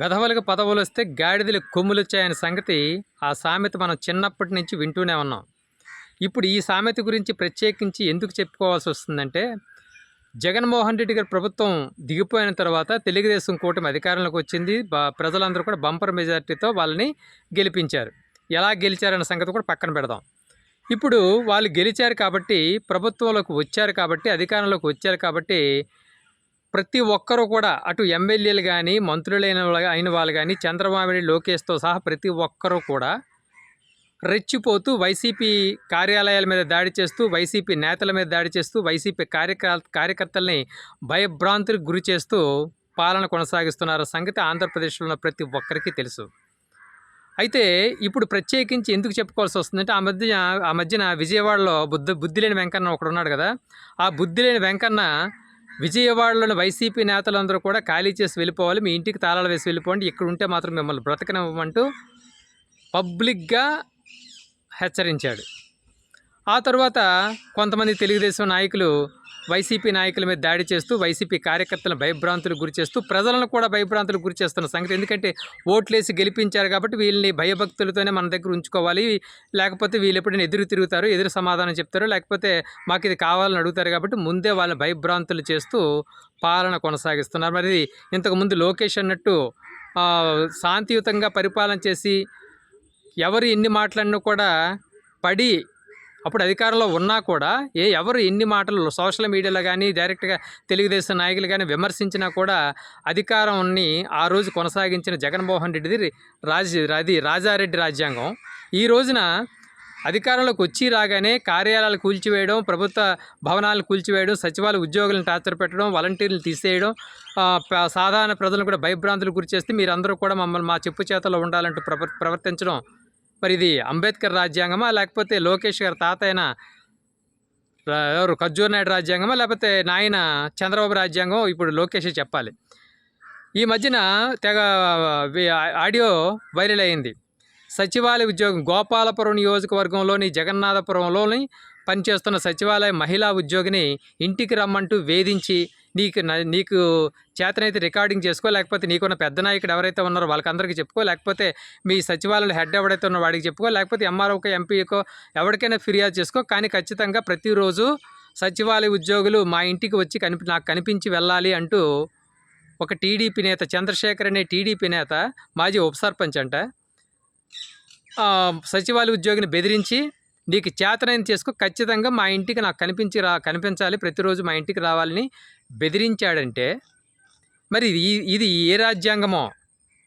వెధవలకు పదవులు వస్తే గాడిదలు కొమ్ములు వచ్చాయనే సంగతి ఆ సామెత మనం చిన్నప్పటి నుంచి వింటూనే ఉన్నాం. ఇప్పుడు ఈ సామెత గురించి ప్రత్యేకించి ఎందుకు చెప్పుకోవాల్సి వస్తుందంటే జగన్మోహన్ రెడ్డి గారి ప్రభుత్వం దిగిపోయిన తర్వాత తెలుగుదేశం కూటమి అధికారంలోకి వచ్చింది. ప్రజలందరూ కూడా బంపర్ మెజార్టీతో వాళ్ళని గెలిపించారు. ఎలా గెలిచారన్న సంగతి కూడా పక్కన పెడదాం. ఇప్పుడు వాళ్ళు గెలిచారు కాబట్టి ప్రభుత్వంలోకి వచ్చారు కాబట్టి అధికారంలోకి వచ్చారు కాబట్టి ప్రతి ఒక్కరూ కూడా అటు ఎమ్మెల్యేలు కానీ మంత్రులైన అయిన వాళ్ళు కానీ చంద్రబాబు నాయుడు లోకేష్తో సహా ప్రతి ఒక్కరూ కూడా రెచ్చిపోతూ వైసీపీ కార్యాలయాల మీద దాడి చేస్తూ వైసీపీ నేతల మీద దాడి చేస్తూ వైసీపీ కార్యక కార్యకర్తల్ని భయభ్రాంతులకు గురి చేస్తూ పాలన కొనసాగిస్తున్నారు. సంగతి ఆంధ్రప్రదేశ్లో ఉన్న ప్రతి ఒక్కరికి తెలుసు. అయితే ఇప్పుడు ప్రత్యేకించి ఎందుకు చెప్పుకోవాల్సి వస్తుందంటే ఆ మధ్య ఆ మధ్యన విజయవాడలో బుద్ధ బుద్ధిలేని వెంకన్న ఒకడున్నాడు కదా. ఆ బుద్ధిలేని వెంకన్న విజయవాడలోని వైసీపీ నేతలందరూ కూడా ఖాళీ చేసి వెళ్ళిపోవాలి. మీ ఇంటికి తాళాలు వేసి వెళ్ళిపోండి. ఇక్కడ ఉంటే మాత్రం మిమ్మల్ని బ్రతకనివ్వమంటూ పబ్లిక్గా హెచ్చరించాడు. ఆ తర్వాత కొంతమంది తెలుగుదేశం నాయకులు వైసీపీ నాయకుల మీద దాడి చేస్తూ వైసీపీ కార్యకర్తలను భయభ్రాంతులకు గురి చేస్తూ ప్రజలను కూడా భయభ్రాంతులకు గురి చేస్తున్న సంగతి. ఎందుకంటే ఓట్లేసి గెలిపించారు కాబట్టి వీళ్ళని భయభక్తులతోనే మన దగ్గర ఉంచుకోవాలి. లేకపోతే వీళ్ళు ఎప్పుడైనా ఎదురు తిరుగుతారు ఎదురు సమాధానం చెప్తారు. లేకపోతే మాకు ఇది కావాలని అడుగుతారు కాబట్టి ముందే వాళ్ళని భయభ్రాంతులు చేస్తూ పాలన కొనసాగిస్తున్నారు. మరి ఇంతకుముందు లోకేష్ అన్నట్టు శాంతియుతంగా పరిపాలన చేసి ఎవరు ఎన్ని మాట్లాడినా కూడా పడి అప్పుడు అధికారంలో ఉన్నా కూడా ఏ ఎవరు ఎన్ని మాటలు సోషల్ మీడియాలో కానీ డైరెక్ట్గా తెలుగుదేశం నాయకులు కానీ విమర్శించినా కూడా అధికారాన్ని ఆ రోజు కొనసాగించిన జగన్మోహన్ రెడ్డిది రాజ అది రాజారెడ్డి రాజ్యాంగం. ఈ రోజున అధికారంలోకి వచ్చి రాగానే కార్యాలయాలు కూల్చివేయడం ప్రభుత్వ భవనాలు కూల్చివేయడం సచివాలయ ఉద్యోగులను టార్చర్ పెట్టడం వాలంటీర్లు తీసేయడం సాధారణ ప్రజలను కూడా భయభ్రాంతులు గురి చేస్తే మీరందరూ కూడా మమ్మల్ని మా చెప్పు చేతల్లో ఉండాలంటూ ప్రవర్తించడం మరి ఇది అంబేద్కర్ రాజ్యాంగమా లేకపోతే లోకేష్ గారి తాత అయిన ఎవరు? ఖర్జూర్ నాయుడు రాజ్యాంగమా లేకపోతే నాయన చంద్రబాబు రాజ్యాంగం ఇప్పుడు లోకేష్ చెప్పాలి. ఈ మధ్యన తెగ ఆడియో వైరల్ అయింది. సచివాలయ ఉద్యోగం గోపాలపురం నియోజకవర్గంలోని జగన్నాథపురంలోని పనిచేస్తున్న సచివాలయ మహిళా ఉద్యోగిని ఇంటికి రమ్మంటూ వేధించి నీకు నీకు చేతనైతే రికార్డింగ్ చేసుకో లేకపోతే నీకున్న పెద్ద నాయకుడు ఎవరైతే ఉన్నారో వాళ్ళకందరికీ చెప్పుకో లేకపోతే మీ సచివాలయంలో హెడ్ ఎవడైతే ఉన్నారో వాడికి చెప్పుకో లేకపోతే ఎంఆర్ఓకో ఎంపీకో ఎవరికైనా ఫిర్యాదు చేసుకో. కానీ ఖచ్చితంగా ప్రతిరోజు సచివాలయ ఉద్యోగులు మా ఇంటికి వచ్చి కనిపి నాకు కనిపించి వెళ్ళాలి అంటూ ఒక టీడీపీ నేత చంద్రశేఖర్ అనే టీడీపీ నేత మాజీ ఉప సర్పంచ్ అంట సచివాలయ ఉద్యోగిని బెదిరించి నీకు చేతనైన చేసుకో ఖచ్చితంగా మా ఇంటికి నాకు కనిపించి రా కనిపించాలి ప్రతిరోజు మా ఇంటికి రావాలని బెదిరించాడంటే మరి ఇది ఇది ఏ రాజ్యాంగమో?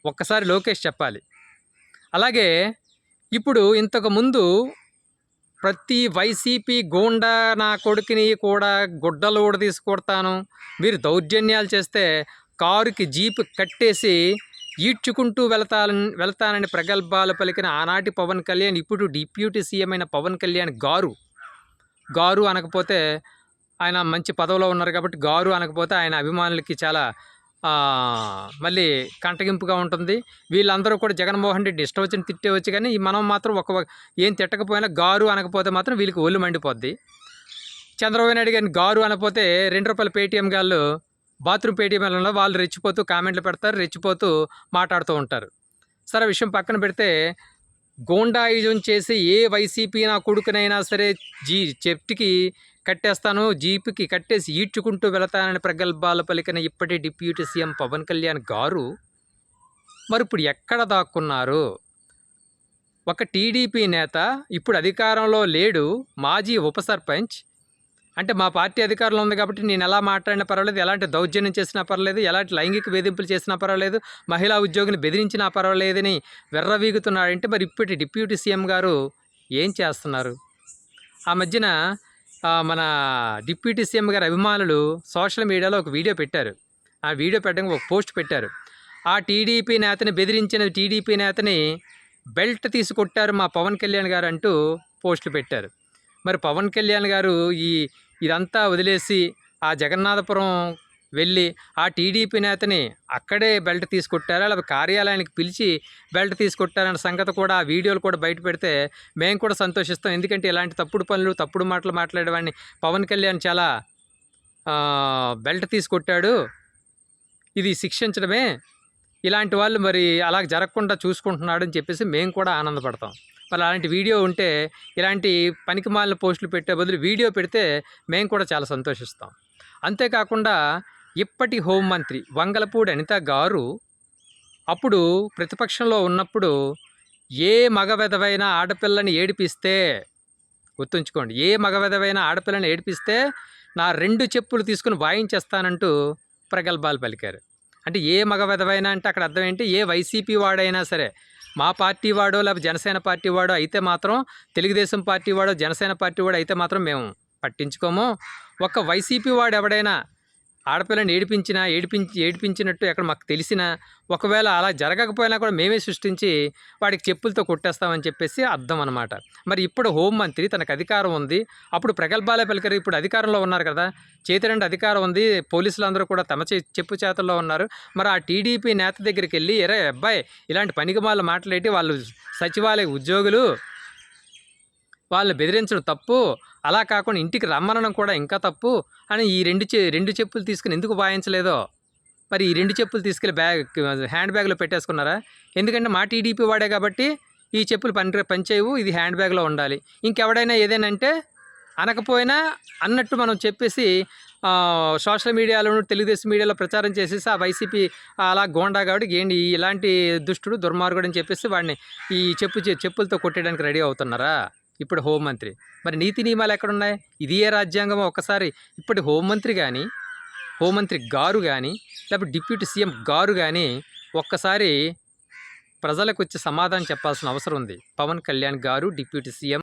ఒక్కసారి లోకేష్ చెప్పాలి. అలాగే ఇప్పుడు ఇంతకుముందు ప్రతి వైసీపీ గోండా నా కొడుకుని కూడా గుడ్డలు ఊడ తీసుకొడతాను మీరు దౌర్జన్యాలు చేస్తే కారుకి జీప్ కట్టేసి ఈడ్చుకుంటూ వెళతానని వెళ్తానని ప్రగల్భాలు పలికిన ఆనాటి పవన్ కళ్యాణ్ ఇప్పుడు డిప్యూటీ సీఎం అయిన పవన్ కళ్యాణ్ గారు గారు అనకపోతే ఆయన మంచి పదవిలో ఉన్నారు కాబట్టి గారు అనకపోతే ఆయన అభిమానులకి చాలా మళ్ళీ కంటగింపుగా ఉంటుంది. వీళ్ళందరూ కూడా జగన్మోహన్ రెడ్డి ఇష్టం వచ్చిన తిట్టేవచ్చు కానీ ఈ మనం మాత్రం ఒక ఏం తిట్టకపోయినా గారు అనకపోతే మాత్రం వీళ్ళకి ఒళ్ళు మండిపోద్ది. చంద్రబాబు నాయుడు గారిని గారు అనకపోతే రెండు రూపాయల పేటీఎం గాళ్ళు బాత్రూమ్ పేటీఎంలలో వాళ్ళు రెచ్చిపోతూ కామెంట్లు పెడతారు రెచ్చిపోతూ మాట్లాడుతూ ఉంటారు. సరే ఆ విషయం పక్కన పెడితే గోండాయుజం చేసి ఏ వైసీపీ నా కొడుకునైనా సరే జీ చెట్టుకి కట్టేస్తాను. జీపుకి కట్టేసి ఈడ్చుకుంటూ వెళతానని ప్రగల్భాలు పలికిన ఇప్పటి డిప్యూటీ సీఎం పవన్ కళ్యాణ్ గారు మరి ఇప్పుడు ఎక్కడ దాక్కున్నారు? ఒక టీడీపీ నేత ఇప్పుడు అధికారంలో లేడు. మాజీ ఉప సర్పంచ్. అంటే మా పార్టీ అధికారంలో ఉంది కాబట్టి నేను ఎలా మాట్లాడినా పర్వాలేదు. ఎలాంటి దౌర్జన్యం చేసినా పర్వాలేదు. ఎలాంటి లైంగిక వేధింపులు చేసినా పర్వాలేదు. మహిళా ఉద్యోగిని బెదిరించినా పర్వాలేదని వెర్రవీగుతున్నాడంటే మరి ఇప్పటి డిప్యూటీ సీఎం గారు ఏం చేస్తున్నారు? ఆ మధ్యన మన డిప్యూటీ సీఎం గారి అభిమానులు సోషల్ మీడియాలో ఒక వీడియో పెట్టారు. ఆ వీడియో పెట్టడానికి ఒక పోస్ట్ పెట్టారు. ఆ టీడీపీ నేతని బెదిరించిన టీడీపీ నేతని బెల్ట్ తీసుకొట్టారు మా పవన్ కళ్యాణ్ గారు అంటూ పోస్టులు పెట్టారు. మరి పవన్ కళ్యాణ్ గారు ఈ ఇదంతా వదిలేసి ఆ జగన్నాథపురం వెళ్ళి ఆ టీడీపీ నేతని అక్కడే బెల్ట్ తీసుకొట్టారా? లేకపోతే కార్యాలయానికి పిలిచి బెల్ట్ తీసుకొట్టారన్న సంగతి కూడా ఆ వీడియోలు కూడా బయట పెడితే మేము కూడా సంతోషిస్తాం. ఎందుకంటే ఇలాంటి తప్పుడు పనులు తప్పుడు మాటలు మాట్లాడేవాడిని పవన్ కళ్యాణ్ చాలా బెల్ట్ తీసుకొట్టాడు. ఇది శిక్షించడమే. ఇలాంటి వాళ్ళు మరి అలా జరగకుండా చూసుకుంటున్నాడు అని చెప్పేసి మేము కూడా ఆనందపడతాం. మరి అలాంటి వీడియో ఉంటే ఇలాంటి పనికిమాలిన పోస్టులు పెట్టే బదులు వీడియో పెడితే మేము కూడా చాలా సంతోషిస్తాం. అంతేకాకుండా ఇప్పటి హోంమంత్రి వంగలపూడి అనిత గారు అప్పుడు ప్రతిపక్షంలో ఉన్నప్పుడు ఏ మగవెధవైన ఆడపిల్లని ఏడిపిస్తే గుర్తుంచుకోండి ఏ మగవెధవైన ఆడపిల్లని ఏడిపిస్తే నా రెండు చెప్పులు తీసుకుని వాయించేస్తానంటూ ప్రగల్భాలు పలికారు. అంటే ఏ మగవెధవైనా అంటే అక్కడ అర్థం ఏంటి? ఏ వైసీపీ వాడైనా సరే మా పార్టీ వాడో లేకపోతే జనసేన పార్టీ వాడో అయితే మాత్రం తెలుగుదేశం పార్టీ వాడో జనసేన పార్టీ వాడో అయితే మాత్రం మేము పట్టించుకోము. ఒక్క వైసీపీ వాడు ఎవడైనా ఆడపిల్లని ఏడిపించినా ఏడిపించి ఏడిపించినట్టు ఎక్కడ మాకు తెలిసినా ఒకవేళ అలా జరగకపోయినా కూడా మేమే సృష్టించి వాడికి చెప్పులతో కొట్టేస్తామని చెప్పేసి అర్థం అనమాట మరి ఇప్పుడు హోంమంత్రి తనకు అధికారం ఉంది. అప్పుడు ప్రగల్భాలే పలికరు ఇప్పుడు అధికారంలో ఉన్నారు కదా. చేతి రెండు అధికారం ఉంది. పోలీసులు అందరూ కూడా తమ చే చెప్పు చేతల్లో ఉన్నారు. మరి ఆ టీడీపీ నేత దగ్గరికి వెళ్ళి ఎరే అబ్బాయి ఇలాంటి పనికి వాళ్ళు మాట్లాడి వాళ్ళు సచివాలయ ఉద్యోగులు వాళ్ళని బెదిరించడం తప్పు అలా కాకుండా ఇంటికి రమ్మనడం కూడా ఇంకా తప్పు అని ఈ రెండు చె రెండు చెప్పులు తీసుకుని ఎందుకు వాయించలేదో? మరి ఈ రెండు చెప్పులు తీసుకెళ్ళి బ్యాగ్ హ్యాండ్ బ్యాగ్లో పెట్టేసుకున్నారా? ఎందుకంటే మా టీడీపీ వాడే కాబట్టి ఈ చెప్పులు పని పనిచేయవు ఇది హ్యాండ్ బ్యాగ్లో ఉండాలి. ఇంకెవడైనా ఏదైనా అంటే అనకపోయినా అన్నట్టు మనం చెప్పేసి సోషల్ మీడియాలో తెలుగుదేశం మీడియాలో ప్రచారం చేసేసి ఆ వైసీపీ అలా గోండా కాబట్టి ఏంటి ఇలాంటి దుష్టుడు దుర్మార్గుడు అని చెప్పేసి వాడిని ఈ చెప్పు చెప్పులతో కొట్టేయడానికి రెడీ అవుతున్నారా? ఇప్పుడు హోంమంత్రి మరి నీతి నియమాలు ఎక్కడున్నాయి? ఇది ఏ రాజ్యాంగం ఒకసారి ఇప్పటి హోంమంత్రి కానీ హోంమంత్రి గారు కానీ లేకపోతే డిప్యూటీ సీఎం గారు కానీ ఒక్కసారి ప్రజలకు వచ్చి సమాధానం చెప్పాల్సిన అవసరం ఉంది. పవన్ కళ్యాణ్ గారు డిప్యూటీ సీఎం